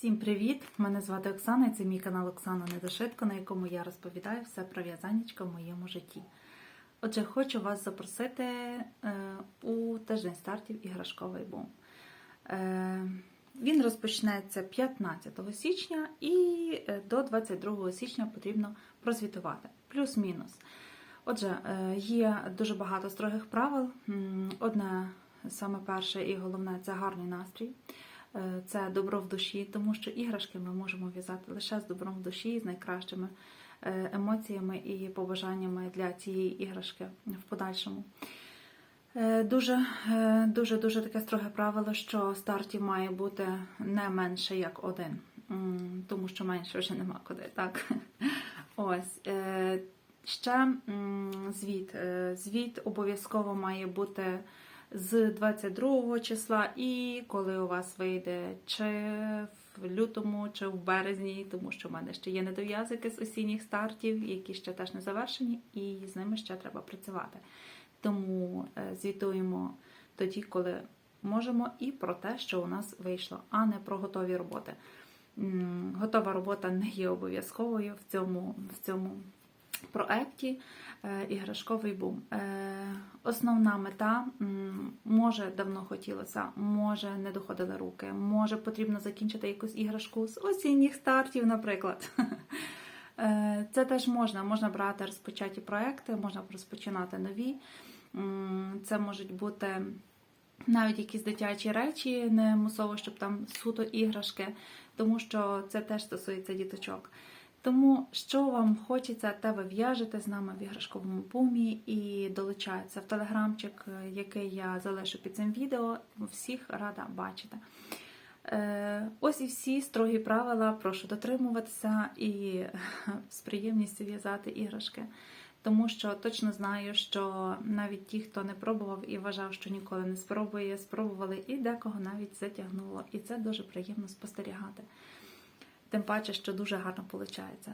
Всім привіт! Мене звати Оксана і це мій канал Оксана Недошитко, на якому я розповідаю все про в'язанечко в моєму житті. Отже, хочу вас запросити е, у тиждень стартів іграшковий бум. Е, він розпочнеться 15 січня і е, до 22 січня потрібно прозвітувати. Плюс-мінус. Отже, є дуже багато строгих правил. Одне саме перше і головне це гарний настрій. Е, Це добро в душі, тому що іграшки ми можемо в'язати лише з добром в душі, з найкращими е, емоціями і побажаннями для цієї іграшки в подальшому. Е, Дуже дуже дуже таке строге правило, що стартів має бути не менше як один, тому що менше вже нема куди. Так ось ще звіт. Звіт обов'язково має бути з 22 числа, і коли у вас вийде чи в лютому, чи в березні, тому що в мене ще є недов'язики з осінніх стартів, які ще теж не завершені, і з ними ще треба працювати. Тому е, звітуємо тоді, коли можемо, і про те, що у нас вийшло, а не про готові роботи. Готова робота не є обов'язковою в цьому, в цьому проекті е, іграшковий бум. Е, Основна мета може давно хотілося, може не доходили руки, може потрібно закінчити якусь іграшку з осінніх стартів, наприклад. Е, Це теж можна. Можна брати розпочаті проекти, можна розпочинати нові. Це можуть бути навіть якісь дитячі речі, не мусово, щоб там суто іграшки, тому що це теж стосується діточок. Тому, що вам хочеться, те ви в'яжете з нами в іграшковому бумі і долучається в телеграмчик, який я залишу під цим відео. Всіх рада бачити. Е, Ось і всі строгі правила. Прошу дотримуватися і з приємністю в'язати іграшки. Тому що точно знаю, що навіть ті, хто не пробував і вважав, що ніколи не спробує, спробували і декого навіть затягнуло. І це дуже приємно спостерігати. Тим паче, що дуже гарно виходить.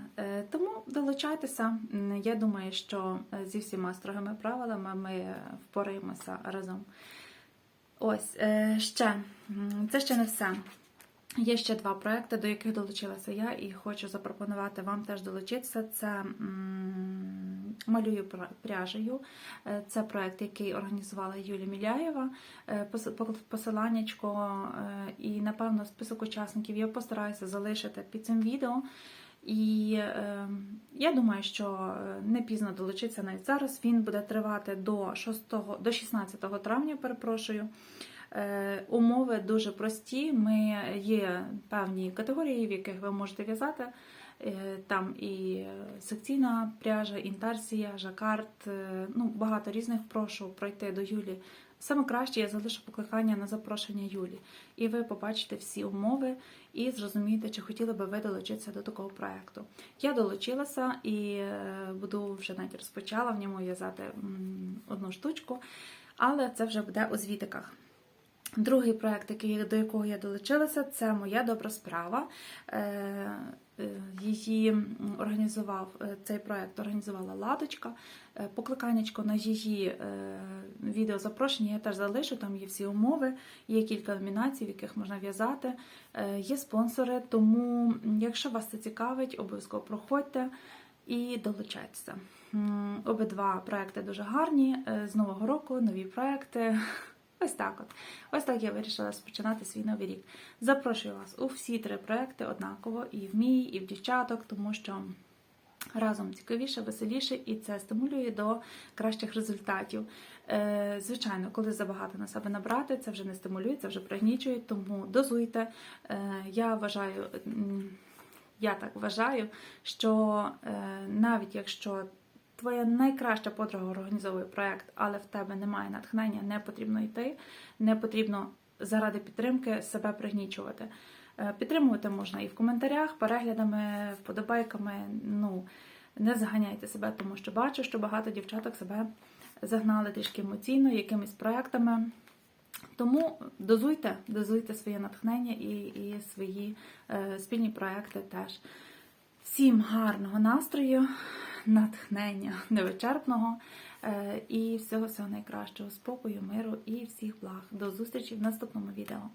Тому долучайтеся. Я думаю, що е, зі всіма строгими правилами ми впораємося разом. Ось е, ще це ще не все. Є ще два проекти, до яких долучилася я, і хочу запропонувати вам теж долучитися. Це малюю пряжею. Е, Це проект, який організувала Юлія Міляєва. Е, пос- по- Посиланнячко е, і, напевно, список учасників я постараюся залишити під цим відео. І я думаю, що не пізно долучитися навіть зараз. Він буде тривати до 6, до 16 травня, перепрошую. Е, Умови дуже прості. Ми є певні категорії, в яких ви можете в'язати. Е, Там і секційна пряжа, інтарсія, жакард, е, ну багато різних. Прошу пройти до Юлі. Саме краще я залишу покликання на запрошення Юлі, і ви побачите всі умови і зрозумієте, чи хотіли би ви долучитися до такого проекту. Я долучилася і буду вже навіть розпочала в ньому в'язати одну штучку, але це вже буде у звітиках. Другий проект, який, до якого я долучилася, це моя добра справа. Е, е, Її організував е, цей проект організувала Ладочка. Покликаннячко на її відео запрошення я теж залишу. Там є всі умови, є кілька номінацій, в яких можна в'язати. Є спонсори, тому якщо вас це цікавить, обов'язково проходьте і долучайтеся. Обидва проекти дуже гарні. З нового року нові проекти. Ось так от. Ось так я вирішила розпочинати свій новий рік. Запрошую вас у всі три проекти однаково, і в мій, і в дівчаток, тому що разом цікавіше, веселіше, і це стимулює до кращих результатів. Е, звичайно, коли забагато на себе набрати, це вже не стимулює, це вже пригнічує, тому дозуйте. Е, я вважаю. Я так вважаю, що е, навіть якщо твоя найкраща подруга організовує проект, але в тебе немає натхнення, не потрібно йти, не потрібно заради підтримки себе пригнічувати. Е, Підтримувати можна і в коментарях, переглядами, вподобайками. Ну не заганяйте себе, тому що бачу, що багато дівчаток себе загнали трішки емоційно, якимись проектами. Тому дозуйте, дозуйте своє натхнення і, і свої е, спільні проекти теж. Всім гарного настрою, натхнення невичерпного е, і всього всього найкращого спокою, миру і всіх благ. До зустрічі в наступному відео.